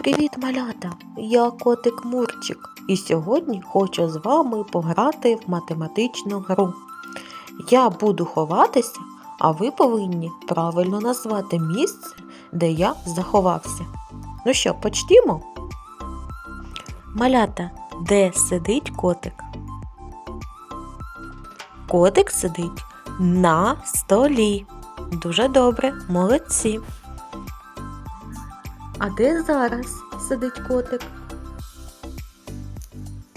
Привіт, малята! Я котик Мурчик, і сьогодні хочу з вами пограти в математичну гру. Я буду ховатися, а ви повинні правильно назвати місце, де я заховався. Ну що, почнімо? Малята, де сидить котик? Котик сидить на столі. Дуже добре, молодці. А де зараз сидить котик?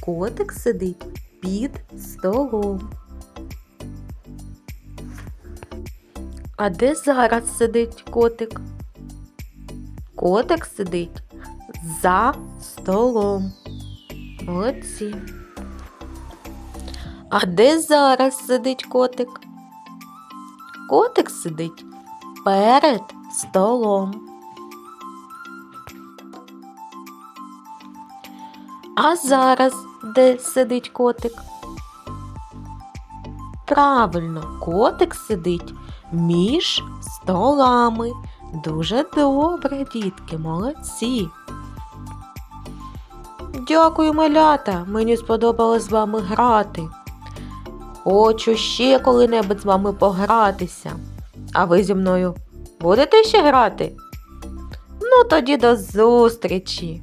Котик сидить під столом. А де зараз сидить котик? Котик сидить за столом. Молодці. А де зараз сидить котик? Котик сидить перед столом. А зараз де сидить котик? Правильно, котик сидить між столами. Дуже добре, дітки, молодці. Дякую, малята. Мені сподобалось з вами грати. Хочу ще коли-небудь з вами погратися. А ви зі мною будете ще грати? Ну, тоді до зустрічі.